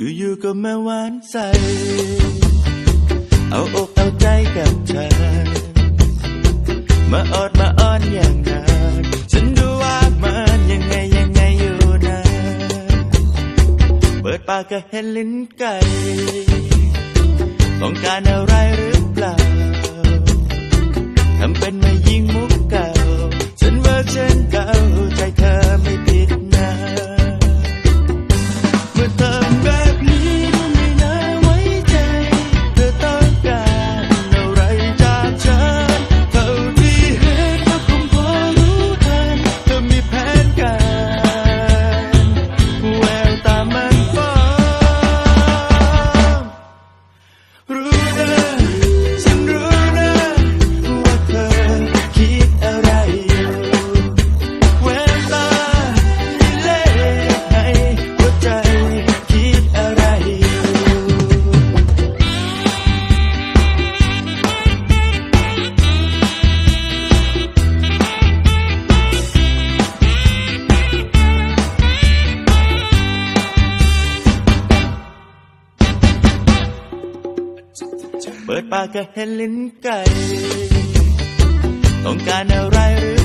อยู่ๆก็มาหวานใส เอาอกเอาใจกับเธอ มาออดมาอ้อนอย่างนั้นฉันดูว่ามันยังไงยังไงอยู่นะ เปิดปากก็เห็นลิ้นไก่ ต้องการอะไร เปิดปากก็เห็นลิ้นไก่ต้องการอะไรหรือ